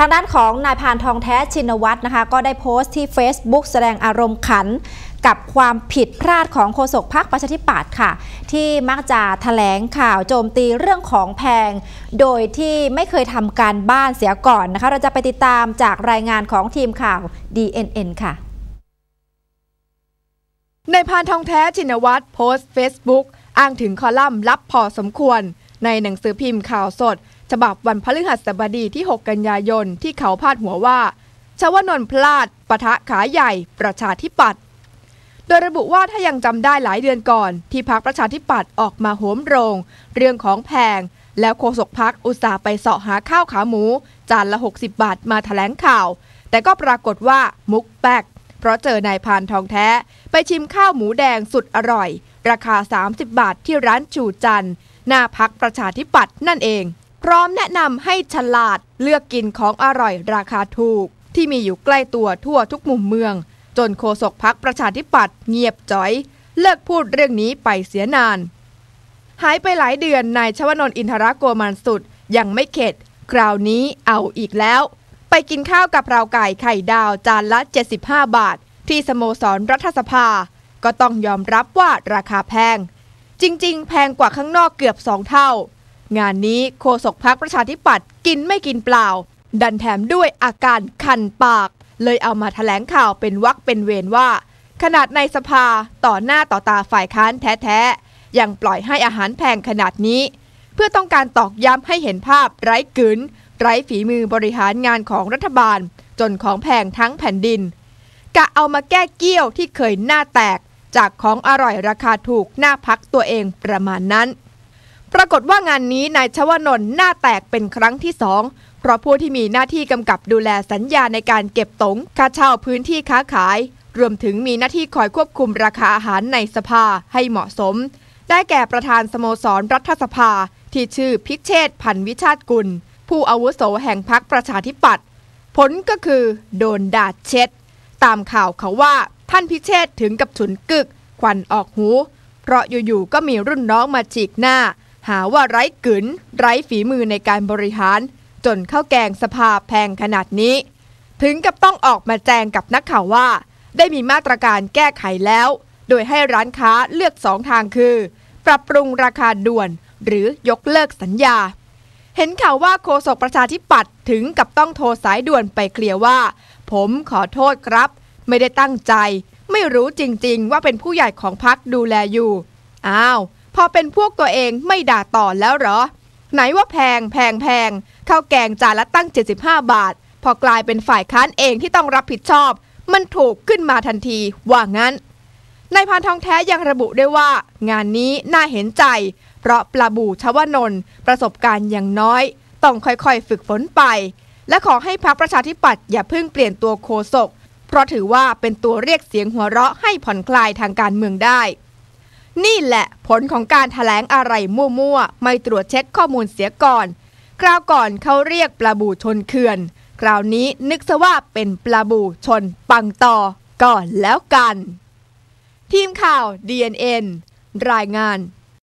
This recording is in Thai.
ทางด้านของนายพานทองแท้ชินวัตรนะคะ ก็ได้โพสต์ที่ Facebook แสดงอารมณ์ขันกับความผิดพลาดของโฆษกพักประชาธิปัตย์ค่ะ ที่มักจะแถลงข่าวโจมตีเรื่องของแพง โดยที่ไม่เคยทำการบ้านเสียก่อนนะคะ เราจะไปติดตามจากรายงานของทีมข่าว DNN ค่ะในพานทองแท้ชินวัตรโพสต์ Facebook อ้างถึงคอลัมน์ลับพอสมควร ในหนังสือพิมพ์ข่าวสด ฉบับวันพฤหัสบดีที่ 6 กันยายนที่เขาพาดหัวว่าชวนนท์พลาดปะทะขาใหญ่ประชาธิปัตย์โดยระบุว่าถ้ายังจำได้หลายเดือนก่อน ที่พักประชาธิปัตย์ออกมาโหมโรง เรื่องของแพง แล้วโฆษกพักอุตส่าห์ไปเสาะหาข้าวขาหมู จานละ 60 บาทมาถแถลงข่าว แต่ก็ปรากฏว่ามุกแป๊กเพราะเจอนายพานทองแท้ ไปชิมข้าวหมูแดงสุดอร่อย ราคา 30 บาทที่ร้านจูจัน หน้าพักประชาธิปัตย์นั่นเอง พร้อมแนะนำให้ฉลาดเลือกกินของอร่อยราคาถูก ที่มีอยู่ใกล้ตัวทั่วทุกมุมเมือง จนโฆษกพักประชาธิปัตย์เงียบจ้อย เลิกพูดเรื่องนี้ไปเสียนาน หายไปหลายเดือนนายชวนนท์อินทรโกมันสุดยังไม่เข็ด คราวนี้เอาอีกแล้ว ไปกินข้าวกับเราไก่ไข่ดาวจานละ 75 บาท ที่สโมสรรัฐสภา ก็ต้องยอมรับว่าราคาแพง จริง ๆ แพงกว่าข้างนอกเกือบสองเท่า งานนี้โฆษกพักประชาธิปัตย์กินไม่กินเปล่า ดันแถมด้วยอาการคันปาก เลยเอามาแถลงข่าวเป็นวักเป็นเวรว่า ขนาดในสภาต่อหน้าต่อตาฝ่ายค้านแท้ๆ ยังปล่อยให้อาหารแพงขนาดนี้ เพื่อต้องการตอกย้ำให้เห็นภาพไร้กึนไร้ฝีมือบริหารงานของรัฐบาล จนของแพงทั้งแผ่นดินกะเอามาแก้เกี้ยวที่เคยหน้าแตก จากของอร่อยราคาถูกหน้าพักตัวเองประมาณนั้น ปรากฏว่างานนี้นายชวนนท์หน้าแตกเป็นครั้งที่สองเพราะผู้ที่มีหน้าที่กำกับดูแลสัญญาในการเก็บตงค่าเช่าพื้นที่ค้าขาย รวมถึงมีหน้าที่คอยควบคุมราคาอาหารในสภาให้เหมาะสม ได้แก่ประธานสโมสรรัฐสภา ที่ชื่อพิเชษพันวิชาติกุล ผู้อาวุโสแห่งพรรคประชาธิปัตย์ผลก็คือ โดนด่าเช็ด ตามข่าวเขาว่า ท่านพิเชษถึงกับฉุนกึก ควันออกหู เพราะอยู่ๆก็มีรุ่นน้องมาฉีกหน้า หาว่าไร้กึนไร้ฝีมือในการบริหาร จนข้าวแกงสภาแพงขนาดนี้ ถึงกับต้องออกมาแจงกับนักข่าวว่า ได้มีมาตรการแก้ไขแล้ว โดยให้ร้านค้าเลือกสองทางคือ ปรับปรุงราคาด่วน หรือยกเลิกสัญญา เห็นข่าวว่าโฆษกประชาธิปัตย์ถึงกับต้องโทรสายด่วนไปเคลียร์ว่า ผมขอโทษครับ ไม่ได้ตั้งใจ ไม่รู้จริงๆ ว่าเป็นผู้ใหญ่ของพักดูแลอยู่ อ้าว พอเป็นพวกตัวเองไม่ด่าต่อแล้วเหรอ ไหนว่าแพงแพงแพงข้าวแกงจานละตั้ง 75 บาท พอกลายเป็นฝ่ายค้านเองที่ต้องรับผิดชอบ มันถูกขึ้นมาทันทีว่างั้นนายพานทองแท้ยังระบุได้วยว่า งานนี้น่าเห็นใจ เพราะปลาบูชวนนท์ประสบการณ์อย่างน้อย ต้องค่อยๆ ฝึกฝนไป และขอให้พรรคประชาธิปัตย์อย่าเพิ่งเปลี่ยนตัวโคศก ราะถือว่าเป็นตัวเรียกเสียงหัวเราะให้ผ่อนคลายทางการเมืองได้ นี่แหละผลของการถแถลงอะไรมั่วๆ ไม่ตรวจเช็คข้อมูลเสียก่อน คราวก่อนเขาเรียกปลาบูชนเขื่อน คราวนี้นึกซะว่าเป็นปลาบูชนปังต่อก่อนแล้วกัน ทีมข่าว DNN รายงาน